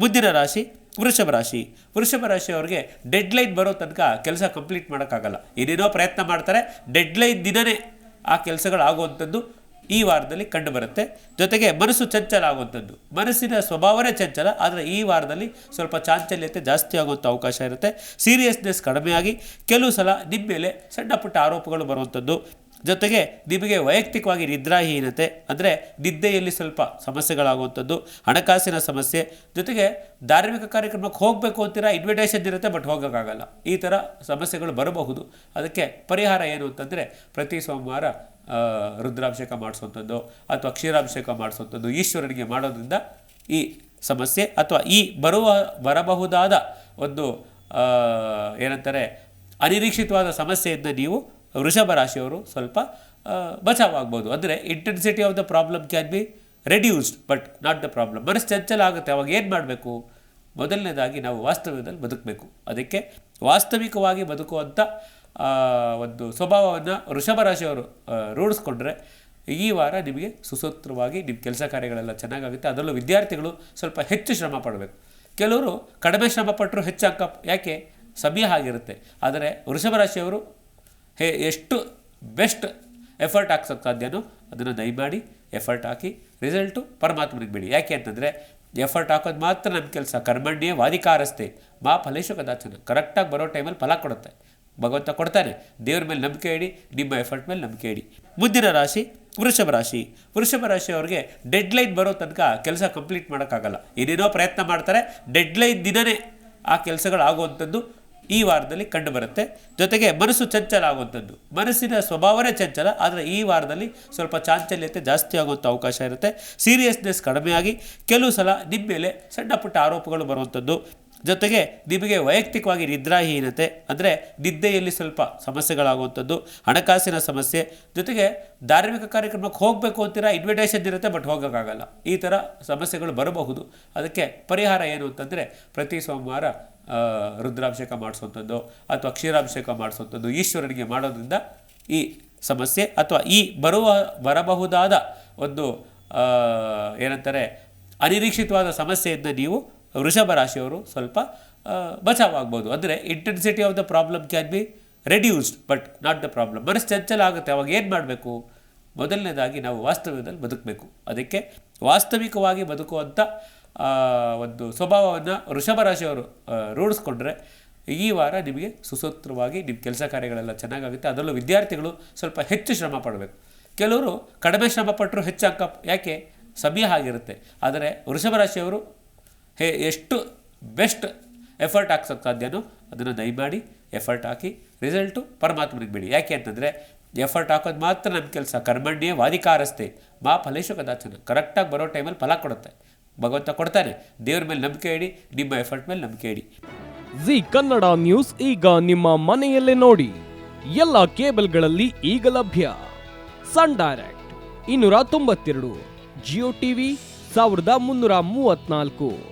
ಮುಂದಿನ ರಾಶಿ, ವೃಷಭ ರಾಶಿ. ವೃಷಭ ರಾಶಿಯವರಿಗೆ ಡೆಡ್ಲೈನ್ ಬರೋ ತನಕ ಕೆಲಸ ಕಂಪ್ಲೀಟ್ ಮಾಡೋಕ್ಕಾಗಲ್ಲ. ಏನೇನೋ ಪ್ರಯತ್ನ ಮಾಡ್ತಾರೆ ಡೆಡ್ಲೈನ್ ದಿನವೇ ಆ ಕೆಲಸಗಳು ಆಗುವಂಥದ್ದು ಈ ವಾರದಲ್ಲಿ ಕಂಡುಬರುತ್ತೆ. ಜೊತೆಗೆ ಮನಸ್ಸು ಚಂಚಲ ಆಗುವಂಥದ್ದು. ಮನಸ್ಸಿನ ಸ್ವಭಾವನೇ ಚಂಚಲ, ಆದರೆ ಈ ವಾರದಲ್ಲಿ ಸ್ವಲ್ಪ ಚಾಂಚಲ್ಯತೆ ಜಾಸ್ತಿ ಆಗುವಂಥ ಅವಕಾಶ ಇರುತ್ತೆ. ಸೀರಿಯಸ್ನೆಸ್ ಕಡಿಮೆಯಾಗಿ, ಕೆಲವು ಸಲ ನಿಮ್ಮ ಮೇಲೆ ಸಣ್ಣ ಪುಟ್ಟ ಆರೋಪಗಳು ಬರುವಂಥದ್ದು. ಜೊತೆಗೆ ನಿಮಗೆ ವೈಯಕ್ತಿಕವಾಗಿ ನಿದ್ರಾಹೀನತೆ ಅಂದರೆ ನಿದ್ದೆಯಲ್ಲಿ ಸ್ವಲ್ಪ ಸಮಸ್ಯೆಗಳಾಗುವಂಥದ್ದು, ಹಣಕಾಸಿನ ಸಮಸ್ಯೆ, ಜೊತೆಗೆ ಧಾರ್ಮಿಕ ಕಾರ್ಯಕ್ರಮಕ್ಕೆ ಹೋಗಬೇಕು ಅಂತೀರ ಇನ್ವಿಟೇಷನ್ ಇರುತ್ತೆ ಬಟ್ ಹೋಗೋಕ್ಕಾಗಲ್ಲ. ಈ ಥರ ಸಮಸ್ಯೆಗಳು ಬರಬಹುದು. ಅದಕ್ಕೆ ಪರಿಹಾರ ಏನು ಅಂತಂದರೆ, ಪ್ರತಿ ಸೋಮವಾರ ರುದ್ರಾಭಿಷೇಕ ಮಾಡಿಸುವಂಥದ್ದು, ಅಥವಾ ಕ್ಷೀರಾಭಿಷೇಕ ಮಾಡಿಸುವಂಥದ್ದು, ಈಶ್ವರನಿಗೆ ಮಾಡೋದ್ರಿಂದ ಈ ಸಮಸ್ಯೆ, ಅಥವಾ ಈ ಬರುವ, ಬರಬಹುದಾದ ಒಂದು ಏನಂತಾರೆ, ಅನಿರೀಕ್ಷಿತವಾದ ಸಮಸ್ಯೆಯಿಂದ ನೀವು ವೃಷಭ ರಾಶಿಯವರು ಸ್ವಲ್ಪ ಬಚಾವ್ ಆಗ್ಬೋದು ಅಂದರೆ intensity of the problem can be reduced but not the problem ಮನಸ್ಸು ಚಂಚಲ ಆಗುತ್ತೆ, ಅವಾಗ ಏನು ಮಾಡಬೇಕು? ಮೊದಲನೇದಾಗಿ ನಾವು ವಾಸ್ತವ್ಯದಲ್ಲಿ ಬದುಕಬೇಕು. ಅದಕ್ಕೆ ವಾಸ್ತವಿಕವಾಗಿ ಬದುಕುವಂಥ ಒಂದು ಸ್ವಭಾವವನ್ನು ವೃಷಭ ರಾಶಿಯವರು ರೂಢಿಸ್ಕೊಂಡ್ರೆ ಈ ವಾರ ನಿಮಗೆ ಸುಸೂತ್ರವಾಗಿ ನಿಮ್ಮ ಕೆಲಸ ಕಾರ್ಯಗಳೆಲ್ಲ ಚೆನ್ನಾಗಾಗುತ್ತೆ. ಅದರಲ್ಲೂ ವಿದ್ಯಾರ್ಥಿಗಳು ಸ್ವಲ್ಪ ಹೆಚ್ಚು ಶ್ರಮ ಪಡಬೇಕು. ಕೆಲವರು ಕಡಿಮೆ ಶ್ರಮ ಪಟ್ಟರು ಹೆಚ್ಚು ಅಂಕ, ಯಾಕೆ? ಸಮಯ ಆಗಿರುತ್ತೆ ಆದರೆ ವೃಷಭ ರಾಶಿಯವರು ಹೇ, ಎಷ್ಟು ಬೆಸ್ಟ್ ಎಫರ್ಟ್ ಹಾಕ್ಸೋಕ್ಕೆ ಸಾಧ್ಯನೋ ಅದನ್ನು ದಯಮಾಡಿ ಎಫರ್ಟ್ ಹಾಕಿ. ರಿಸಲ್ಟು ಪರಮಾತ್ಮನಿಗೆ ಬಿಡಿ ಯಾಕೆ ಅಂತಂದರೆ ಎಫರ್ಟ್ ಹಾಕೋದು ಮಾತ್ರ ನಮ್ಮ ಕೆಲಸ. ಕರ್ಮಣ್ಯ ವಾದಿಕಾರಸ್ತೆ ಮಾ ಫಲೇಶು ಕದಾಚನ. ಕರೆಕ್ಟಾಗಿ ಬರೋ ಟೈಮಲ್ಲಿ ಫಲ ಕೊಡುತ್ತೆ. ಭಗವಂತ ಕೊಡ್ತಾನೆ. ದೇವ್ರ ಮೇಲೆ ನಂಬಿಕೆ ಇಡಿ, ನಿಮ್ಮ ಎಫರ್ಟ್ ಮೇಲೆ ನಂಬಿಕೆ ಇಡಿ. ಮುಂದಿನ ರಾಶಿ ವೃಷಭ ರಾಶಿ. ವೃಷಭ ರಾಶಿಯವ್ರಿಗೆ ಡೆಡ್ಲೈನ್ ಬರೋ ತನಕ ಕೆಲಸ ಕಂಪ್ಲೀಟ್ ಮಾಡೋಕ್ಕಾಗಲ್ಲ. ಏನೇನೋ ಪ್ರಯತ್ನ ಮಾಡ್ತಾರೆ, ಡೆಡ್ಲೈನ್ ದಿನವೇ ಆ ಕೆಲಸಗಳು ಆಗುವಂಥದ್ದು ಈ ವಾರದಲ್ಲಿ ಕಂಡುಬರುತ್ತೆ. ಜೊತೆಗೆ ಮನಸ್ಸು ಚಂಚಲ ಆಗುವಂಥದ್ದು ಮನಸ್ಸಿನ ಸ್ವಭಾವನೇ ಚಂಚಲ, ಆದರೆ ಈ ವಾರದಲ್ಲಿ ಸ್ವಲ್ಪ ಚಾಂಚಲ್ಯತೆ ಜಾಸ್ತಿ ಆಗುವಂಥ ಅವಕಾಶ ಇರುತ್ತೆ. ಸೀರಿಯಸ್ನೆಸ್ ಕಡಿಮೆಯಾಗಿ, ಕೆಲವು ಸಲ ನಿಮ್ಮ ಮೇಲೆ ಸಣ್ಣ ಪುಟ್ಟ ಆರೋಪಗಳು ಬರುವಂಥದ್ದು. ಜೊತೆಗೆ ನಿಮಗೆ ವೈಯಕ್ತಿಕವಾಗಿ ನಿದ್ರಾಹೀನತೆ ಅಂದರೆ ನಿದ್ದೆಯಲ್ಲಿ ಸ್ವಲ್ಪ ಸಮಸ್ಯೆಗಳಾಗುವಂಥದ್ದು, ಹಣಕಾಸಿನ ಸಮಸ್ಯೆ. ಜೊತೆಗೆ ಧಾರ್ಮಿಕ ಕಾರ್ಯಕ್ರಮಕ್ಕೆ ಹೋಗಬೇಕು ಅಂತೀರ ಇನ್ವಿಟೇಷನ್ ಇರುತ್ತೆ ಬಟ್ ಹೋಗೋಕ್ಕಾಗಲ್ಲ. ಈ ಥರ ಸಮಸ್ಯೆಗಳು ಬರಬಹುದು. ಅದಕ್ಕೆ ಪರಿಹಾರ ಏನು ಅಂತಂದರೆ, ಪ್ರತಿ ಸೋಮವಾರ ರುದ್ರಾಭಿಷೇಕ ಮಾಡಿಸುವಂಥದ್ದು, ಅಥವಾ ಕ್ಷೀರಾಭಿಷೇಕ ಮಾಡಿಸುವಂಥದ್ದು ಈಶ್ವರನಿಗೆ ಮಾಡೋದ್ರಿಂದ ಈ ಸಮಸ್ಯೆ, ಅಥವಾ ಈ ಬರುವ, ಬರಬಹುದಾದ ಒಂದು ಏನಂತಾರೆ, ಅನಿರೀಕ್ಷಿತವಾದ ಸಮಸ್ಯೆಯಿಂದ ನೀವು ವೃಷಭ ರಾಶಿಯವರು ಸ್ವಲ್ಪ ಬಚಾವ್ ಆಗ್ಬೋದು ಅಂದರೆ intensity of the problem can be reduced but not the problem ಮನಸ್ಸು ಚಂಚಲ ಆಗುತ್ತೆ, ಅವಾಗ ಏನು ಮಾಡಬೇಕು? ಮೊದಲನೇದಾಗಿ ನಾವು ವಾಸ್ತವ್ಯದಲ್ಲಿ ಬದುಕಬೇಕು. ಅದಕ್ಕೆ ವಾಸ್ತವಿಕವಾಗಿ ಬದುಕುವಂಥ ಒಂದು ಸ್ವಭಾವವನ್ನು ವೃಷಭ ರಾಶಿಯವರು ರೂಢಿಸ್ಕೊಂಡ್ರೆ ಈ ವಾರ ನಿಮಗೆ ಸುಸೂತ್ರವಾಗಿ ನಿಮ್ಮ ಕೆಲಸ ಕಾರ್ಯಗಳೆಲ್ಲ ಚೆನ್ನಾಗಾಗುತ್ತೆ. ಅದರಲ್ಲೂ ವಿದ್ಯಾರ್ಥಿಗಳು ಸ್ವಲ್ಪ ಹೆಚ್ಚು ಶ್ರಮ ಪಡಬೇಕು. ಕೆಲವರು ಕಡಿಮೆ ಶ್ರಮ ಪಟ್ಟರು ಹೆಚ್ಚು ಅಂಕ, ಯಾಕೆ? ಸಮಯ ಆಗಿರುತ್ತೆ. ಆದರೆ ವೃಷಭ ರಾಶಿಯವರು ಹೇ, ಎಷ್ಟು ಬೆಸ್ಟ್ ಎಫರ್ಟ್ ಹಾಕ್ಸೋಕ್ಕೆ ಸಾಧ್ಯನೋ ಅದನ್ನು ದಯಮಾಡಿ ಎಫರ್ಟ್ ಹಾಕಿ. ರಿಸಲ್ಟು ಪರಮಾತ್ಮನಿಗೆ ಬಿಡಿ. ಯಾಕೆ ಅಂತಂದರೆ ಎಫರ್ಟ್ ಹಾಕೋದು ಮಾತ್ರ ನಮ್ಮ ಕೆಲಸ. ಕರ್ಮಣ್ಯ ವಾದಿಕಾರಸ್ತೆ ಮಾ ಫಲೇಶು ಕದಾಚನ. ಕರೆಕ್ಟಾಗಿ ಬರೋ ಟೈಮಲ್ಲಿ ಫಲ ಕೊಡುತ್ತೆ. ಭಗವಂತ ಕೊಡ್ತಾನೆ. ದೇವ್ರ ಮೇಲೆ ನಂಬಿಕೆ ಇಡಿ, ನಿಮ್ಮ ಎಫರ್ಟ್ ಮೇಲೆ ನಂಬಿಕೆ ಇಡಿ. ಜಿ ಕನ್ನಡ ನ್ಯೂಸ್ ಈಗ ನಿಮ್ಮ ಮನೆಯಲ್ಲೇ ನೋಡಿ. ಎಲ್ಲ ಕೇಬಲ್ಗಳಲ್ಲಿ ಈಗ ಲಭ್ಯ. Sun Direct. ಇನ್ನೂರ ತೊಂಬತ್ತೆರಡು. ಜಿಯೋ ಟಿವಿ ಸಾವಿರದ ಮುನ್ನೂರ ಮೂವತ್ನಾಲ್ಕು